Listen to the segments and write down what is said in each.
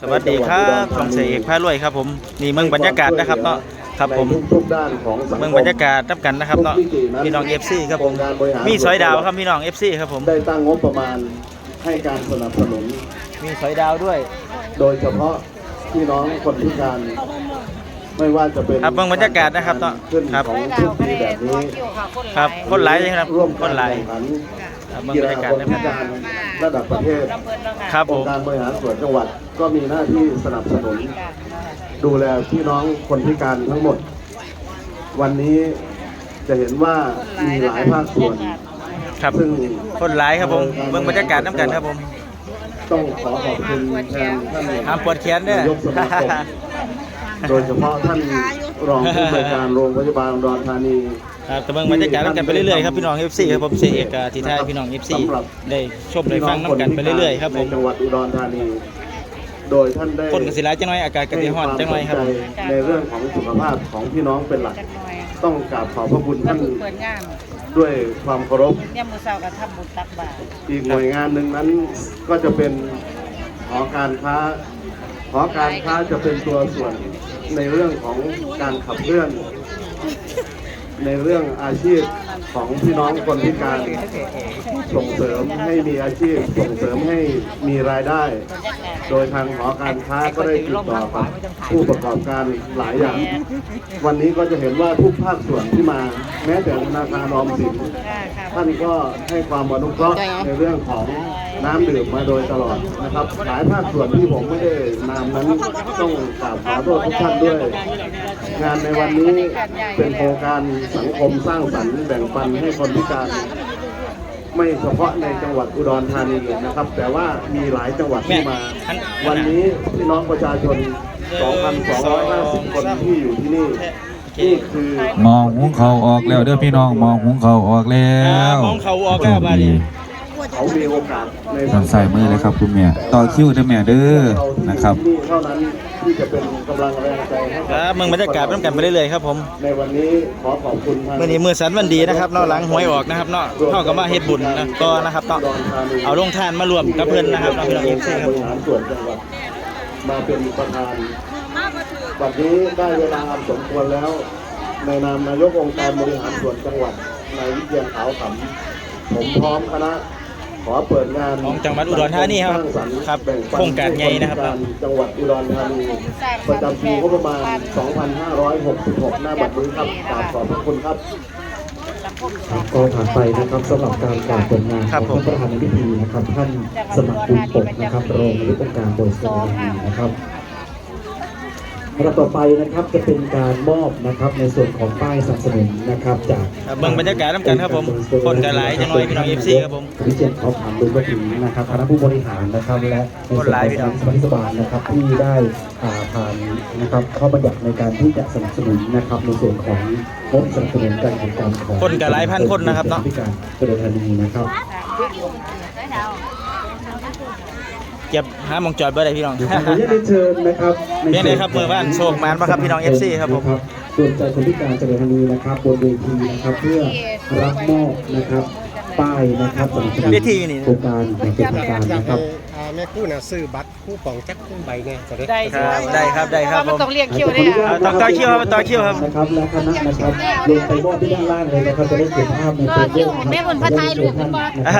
สวัสดีครับช่องเสยเอกพารวยครับผมนี่เมืองบรรยากาศนะครับเนาะครับผมในทุกๆด้านของสังคมเมืองบรรยากาศนับกันนะครับเนาะพี่น้องเอฟซีครับผมมีสอยดาวครับพี่น้องเอฟซีครับผมได้ตั้งงบประมาณให้การสนับสนุน มีสอยดาวด้วย โดยเฉพาะพี่น้องคนพิการไม่ว่าจะเป็นครับเมืองบรรยากาศนะครับเนาะขึ้นครับของทุกปีแบบนี้ครับคนหลายเลยครับร่วมคกันนหลายแข่งขัน ครับเมืองกีบรฬารยากาศคนนะพิคการรระดับประเทศครับอผงม ค์การบริหารส่วนจังหวัด ก็มีหน้าที่สนับสนุน ดูแลพี่น้องคนพิการทั้งหมด วันนี้จะเห็นว่ามีหลายภาคส่วน ครับ ซึ่งคนหลายครับผมเมืองบรรยากาศนับกันครับผม ต้องขอขอบคุณแทนท่านห้ามปวดแขนเด้อนายกสมาคม โดยเฉพาะท่านรองผู้บริการโรงพยาบาลอุดรธานี ครับแต่เมืองบรรยากาศนับกันไปเรื่อยๆครับพี่น้องเอฟซีครับผมเสยเอกกับทีไทายพี่น้องเอฟซีได้ชมได้ฟังนับกันไปเรื่อยๆครับผมในจังหวัดอุดรธานีโดยท่านได้คนกสิหลายจังหน่อยอากาศกสิฮ้อนจังหน่อยครับให้วามสนใจในเรื่องของสุขภาพของพี่น้องเป็นหลัก ต้องกราบขอบพระคุณก็ท่านเพิ่งเปิดงานด้วยความเคารพเนี่ยามมือเช้าก็ทำบุญตักบาตรอีกหน่วยงานหนึ่งนั้นก็จะเป็นหอการค้าหอการค้าจะเป็นตัวส่วนในเรื่องของการขับเคลื่อน ในเรื่องอาชีพของพี่น้องคนพิการ ส่งเสริมให้มีอาชีพ ส่งเสริมให้มีรายได้ โดยทางหอการค้าก็ได้ติดต่อกับผู้ประกอบการหลายอย่าง วันนี้ก็จะเห็นว่าทุกภาคส่วนที่มา แม้แต่ธนาคารออมสินท่านก็ให้ความอนุเคราะห์ในเรื่องของ น้ำดื่มมาโดยตลอดนะครับหลายภาคส่วนที่ผมไม่ได้นามนั้นต้องกราบขอโทษทุกท่านด้วย งานในวันนี้เป็นโครงการสังคมสร้างสรรค์แบ่งปันให้คนพิการ ไม่เฉพาะในจังหวัดอุดรธานีนะครับ แต่ว่ามีหลายจังหวัดที่มา วันนี้พี่น้องประชาชน 2,250 คนที่อยู่ที่นี่นี่คือมองหุงเขาวออกแล้วเด้อพี่น้องมองหุงเขาวออกแล้วอ่ามองเขาออกแล้วบัดนี้เขามีโอกาสใน ทางใส่มือเลยครับคุณแม่ต่อคิวเด้อแม่เด้อนะครับที่เท่านั้นที่จะเป็นกำลังแรงใจให้ครับเมืองบรรยากาศนับกันไปเรื่อยๆครับผมในวันนี้ขอขอบคุณทางเมื่อนี้มือสันวันดีนะครับเนาะหลังหวยออกนะครับเนาะเท่ากับมาเฮ็ดบุญนะต่อนะครับเนาะเอาลงทานมารวมกับเพื่อนนะครับเนาะพี่น้องเอฟซีครับบริหารส่วนจังหวัดมาเป็นประธานวันนี้ได้เวลาอันสมควรแล้ว ในนามนายกองค์การบริหารส่วนจังหวัดนายวิเชียนขาวขำผมพร้อมคณะข อเปิดงานของจังหวัดอุดรธานีครับสงสรรค์ครับแบ่งปันโครงการใหญ่นะครับจังหวัดอุดรธานีประจำปีงบประมาณ 2566 หน้าบัตรนี้ครับกราบขอบพระคุณครับก็ผ่านไปนะครับสำหรับการกล่าวผลงานครับของผมท่านประธานในพิธีนะครับ ท่านสมัครบุญปกนะครับรองนายกองค์การบริษัทนะครับ ลำดับต่อไปนะครับจะเป็นการมอบนะครับในส่วนของป้ายสนับสนุนนะครับจากครับเบิ่งบรรยากาศนำกันครับผมคนก็หลายจังหน่อยพี่น้อง FC ครับผมวิเชียนเขาผ่านดูกระถิ่นนะครับคณะผู้บริหารนะครับและในส่วนคนหลายขพี่องน้องสมาชิกสภานะครับที่ได้อ่าผ่านนะครับเข้าบัญญัติในการที่จะสนับสนุนนะครับในส่วนของงบสนับสนุนการแข่งขันของคนก็หลายพันคนนะครับเนาะพิการเจริญธานีนะครับ เก็บหาหมองจอดบ่ได้พี่น้อง ขออนุญาตเรียนเชิญนะครับเป็นไงครับเมื่อวานโชคหมานปะครับพี่น้อง FC ครับผมรวมใจคนพิการเจริญธานีนะครับบนเวทีนะครับเพื่อรับมอบนะครับป้ายนะครับสนับสนุนเวทีนี่โครงการอย่างเป็นทางการอยากนะครับให้อ่าแม่คู่น่ะซื้อบัตรคู่ปองจักคู่ใบไงจะได้ได้ครับได้ครับได้ครับเพาะว่ามันผม ต้องเรียกคิวเนี่ยเอาต่อต่อคิวครับต่อคิวครับ นะครับและคณะนะครับลงไปมอบที่ด้านล่างเลยนะครับจะได้เก็บภาพในรอเฟซคิวบุ๊กแม่บนพระไทยลูกคุณบอนะ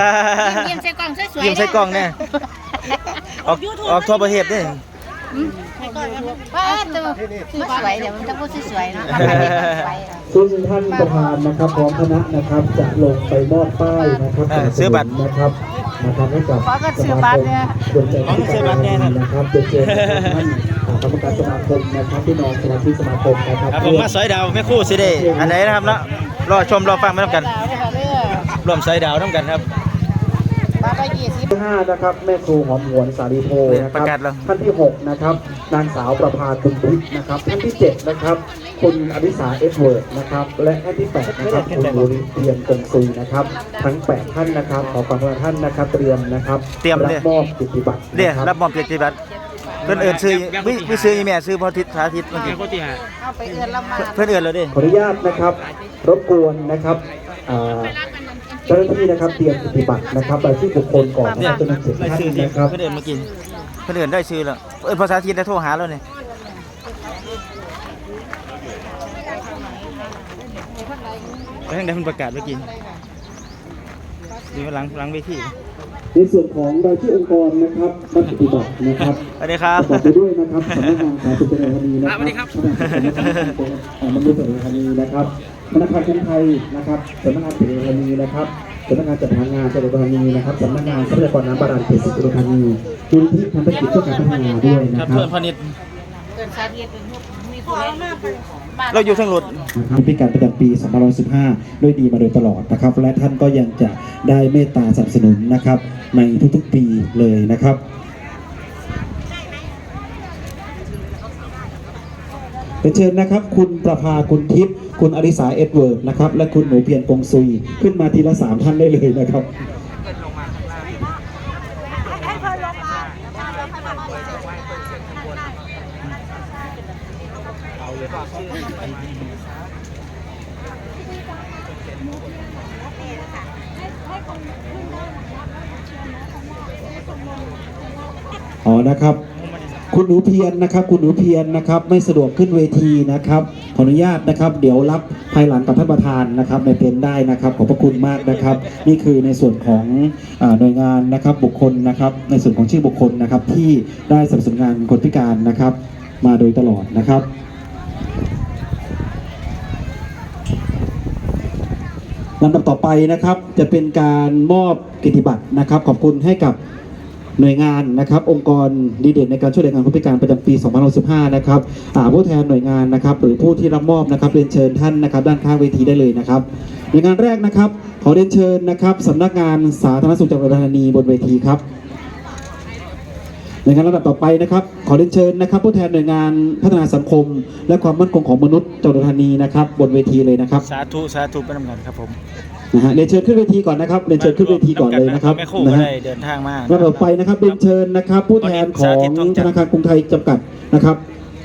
ครับยิ้มใส่กล่องสวยๆยิ้มใส่กล้องเนี่ย ออกออกทั่วประเทศเนี่ยป้าตัวมาสวยเดี๋ยวมันจะพูดสวยๆเนาะสวยซึ่งท่านประธานนะครับพร้อมคณะนะครับจะลงไปมอบป้ายนะครับเออซื้อบัตรนะครับนะครับให้กับขอก็ซื้อบัตรเนี่ยดวงใจขอก็ซื้อบัตรเนี่ยครับนะครับเจเจท่านอ่ากรรมการสมาคมนะครับพี่น้องสมาชิกสมาคมนะครับครับผมมาสอยดาวแม่ครู่สิเด้อันไหนนะครับเนาะรอชมรอฟังไปน้ำกันดาวเนี่ยค่ะเด้อร่วมสอยดาวน้ำกันครับ บาทละยี่สิบที่ห้านะครับแม่ครูหอมหวนสาลีโพนะคปรับระกาศแล้ว ท่านที่หกนะครับนางสาวประภาตุลทิพย์นะครับท่านที่เจ็ดนะครับคุณอภิสาเอฟเวิร์ดนะครับและท่านที่แปดนะครับคุณบุริเตียนกงซุยนะครับทั้งแปดท่านนะครับขอความกรุณาท่านนะครับเตรียมนะครับเตรียมรัเลยบมอบกิตติบัตรเนี่ยนะครับมอบเกียรติบัตรเพื่อนเอิญซื้อวิวิซื้ออีแม่ซื้อพอทิศสาธิตเมื่อกี้เอาไปเอื้อนละหมาดเพื่อนเอิญเลยดิ ขออนุญาตนะครับรบกวนนะครับอ่า เจ้าหน้าที่นะครับเตรียมกิตติบัตรนะครับรายชื่อบุคคลก่อนนะเนี่ยครับจำนวนสิบรายท่านชื่อที่นะครับเพื่อนเอิญเมื่อกี้เพิ่นเอิ้นได้ชื่อแล้วเอิ้นภาษาจีนได้โทรหาแล้วนี่ไปทางใดเพิ่นประกาศเมื่อกี้ดูหลังหลังเวทีในส่วนของรายชื่อองค์กรนะครับบัตรปฏิบัตินะครับสวัสดีครับประกอบไปด้วยนะครับสำนักงานสาธารณสุขจังหวัดปัตตานีนะครับสวัสดีครับสำนักงานจังหวัดปัตตานีนะครับ ธนาคารกรุงไทยนะครับสำนักงานปัตตานีนะครับสำนักงานจัดหางานจังหวัดปัตตานีนะครับสำนักงานทรัพยากรน้ำบาดาลเขตสิบอุดรธานีมูลที่พันธกิจเพื่อการพัฒนาด้วยคนะรับครัเพื่บอนพาณิชย์เกินสาเหตุเป็นมีผู้เล่นบ้านเราอยู่ทางรถนะครับปีการประจำปี 2515 ด้วยดีมาโดยตลอดนะครับ และท่านก็ยังจะได้เมตตาสนับสนุนนะครับในทุกๆปีเลยนะครับ เป็นเชิญนะครับ คุณประภาคุณทิพย์คุณอริสาเอ็ดเวิร์ดนะครับ และคุณหนูเพียรกงซุย ขึ้นมาทีละสามท่านได้เลยนะครับอ๋อนะครับ คุณหนูเพียรนะครับ คุณหนูเพียรนะครับ ไม่สะดวกขึ้นเวทีนะครับ ขออนุญาตนะครับ เดี๋ยวรับภายหลังกับท่านประธานนะครับในเป็นได้นะครับ ขอบพระคุณมากนะครับ นี่คือในส่วนของหน่วยงานนะครับบุคคลนะครับ ในส่วนของชื่อบุคคลนะครับ ที่ได้สนับสนุนงานคนพิการนะครับ มาโดยตลอดนะครับลำดับต่อไปนะครับจะเป็นการมอบกิตติบัตรนะครับ ขอบคุณให้กับ หน่วยงานนะครับ องค์กรดีเด่นในการช่วยเหลืองานคนพิการประจำปี2015นะครับผู้แทนหน่วยงานนะครับ หรือผู้ที่รับมอบนะครับเรียนเชิญท่านนะครับ ด้านข้างเวทีได้เลยนะครับหน่วยงานแรกนะครับ ขอเรียนเชิญนะครับสำนักงานสาธารณสุขจังหวัดอุดรธานีบนเวทีครับหน่วยงานลำดับต่อไปนะครับ ขอเรียนเชิญนะครับผู้แทนหน่วยงานพัฒนาสังคม และความมั่นคงของมนุษย์จังหวัดอุรธานีนะครับ บนเวทีเลยนะครับ สาธุ สาธุไปนำกันครับผม นะฮะเรียนเชิญขึ้นเวทีก่อนนะครับเรียนเชิญขึ้นเวทีก่อนเลยนะครับแม่คู่นะก็ฮะได้เดินทางมาลำดับไปนะครับเรียนเชิญนะครับ ผู้แทนของธนาคารกรุงไทยจำกัดนะครับ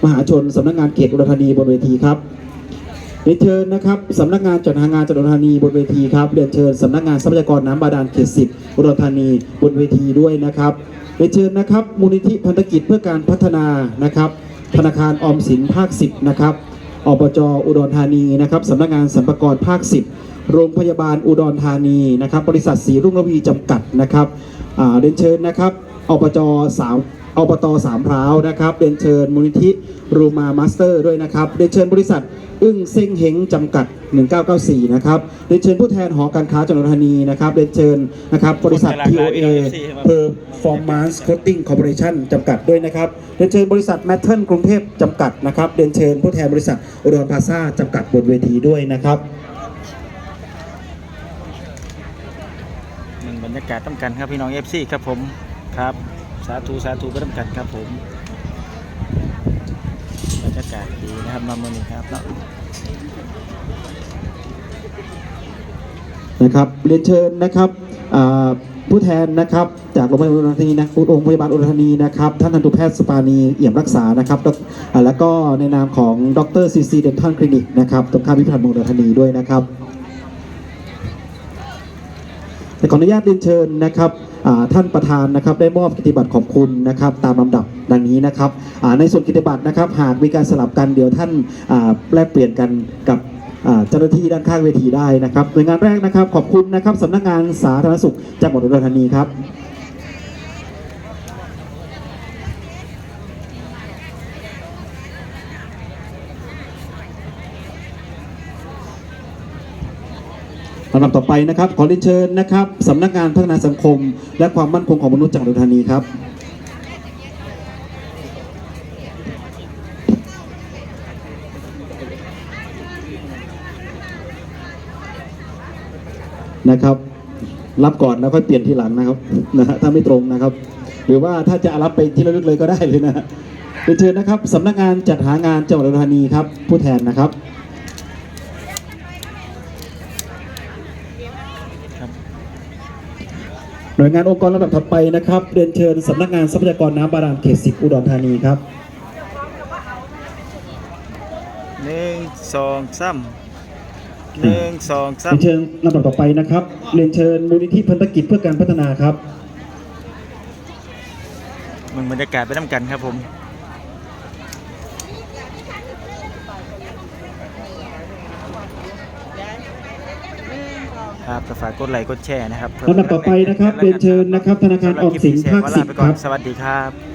มหาชนสำนักงานเขตอุดรธานีบนเวทีครับเรียนเชิญนะครับสำนักงานจัดหางานจังหวัดอุดรธานีบนเวทีครับเรียนเชิญสำนักงานทรัพยากรน้ำบาดาลเขตสิบอุดรธานีบนเวทีด้วยนะครับเรียนเชิญนะครับมูลนิธิพันธกิจเพื่อการพัฒนานะครับ ธนาคารออมสินภาค 10 นะครับอบจอุดรธานีนะครับสำนักงานสรรพากรภาค 10 โรงพยาบาลอุดรธานีนะครับ บริษัทสีรุ่งระวีจำกัดนะครับอ่าเรียนเชิญนะครับอบจสามอบตสามพร้าวนะครับเรียนเชิญมูลนิธิรูมามาสเตอร์ด้วยนะครับเรียนเชิญบริษัทอึ้งเซ้งเฮงจำกัด 1994 นะครับ เรียนเชิญผู้แทนหอการค้าจังหวัดอุดรธานีนะครับ เรียนเชิญนะครับบริษัท POA Performance Coating Corporation จำกัดด้วยนะครับ เรียนเชิญบริษัทแมทเทิลกรุงเทพจำกัดนะครับ เรียนเชิญผู้แทนบริษัทอุดรพลาซ่าจำกัดบนเวทีด้วยนะครับ หนึ่งบรรยาศต้องกันครับพี่น้องเอฟซีครับผมครับ สาธุสาธุไปต้องกันครับผมบรรยากาศดีนะครับมาเมื่อนี้ครับเนาะนะครับเรียนเชิญนะครับผู้แทนนะครับจากโรงพยาบาลอุดรธานีนะโรงพยาบาลอุดรธานีนะครับท่านทันตแพทย์สปานีเอี่ยมรักษานะครับแล้วก็ในนามของดรซีซีเดนทัลคลินิกนะครับตรงข้ามพิพิธภัณฑ์เมืองอุดรธานีด้วยนะครับ แต่ขออนุญาตเรียนเชิญนะครับท่านประธานนะครับได้มอบกิติบัตรขอบคุณนะครับตามลำดับดังนี้นะครับในส่วนกิติบัตรนะครับหากมีการสลับกันเดี๋ยวท่านแลกเปลี่ยนกันกับเจ้าหน้าที่ด้านข้างเวทีได้นะครับหน่วยงานแรกนะครับขอบคุณนะครับสำนักงานสาธารณสุขจังหวัดอุดรธานีครับำดับต่อไปนะครับ ขอเรียนเชิญนะครับสำนักงานพัฒนาสังคม และความมั่นคงของมนุษย์จังหวัดอุดรธานีครับนะครับ รับก่อนแล้วค่อยเปลี่ยนทีหลังนะครับนะฮะถ้าไม่ตรงนะครับ หรือว่าถ้าจะรับไปที่ระลึกเลยก็ได้เลยนะฮะเรียนเชิญนะครับสำนักงานจัดหางานจังหวัดอุดรธานีครับ ผู้แทนนะครับ น่วยงานองค์กรลำดับถัดไปนะครับ เรียนเชิญสำนักงานทรัพยากรน้ำบาดาลเขตสิบอุดรธานีครับหนึ่งสองสามหนึ่งสองสาเรีมยนเชิญลำดับต่อไปนะครับ เรียนเชิญมูลนิธิพันธกิจเพื่อการพัฒนาครับ มึงบรรยากาศไปน้ำกันครับผม ครับก็ฝากกดไลค์กดแชร์นะครับลำดับต่อไปนะครับเรียนเชิญนะครับธนาคารออมสินภาคสิบครับ สวัสดีครับ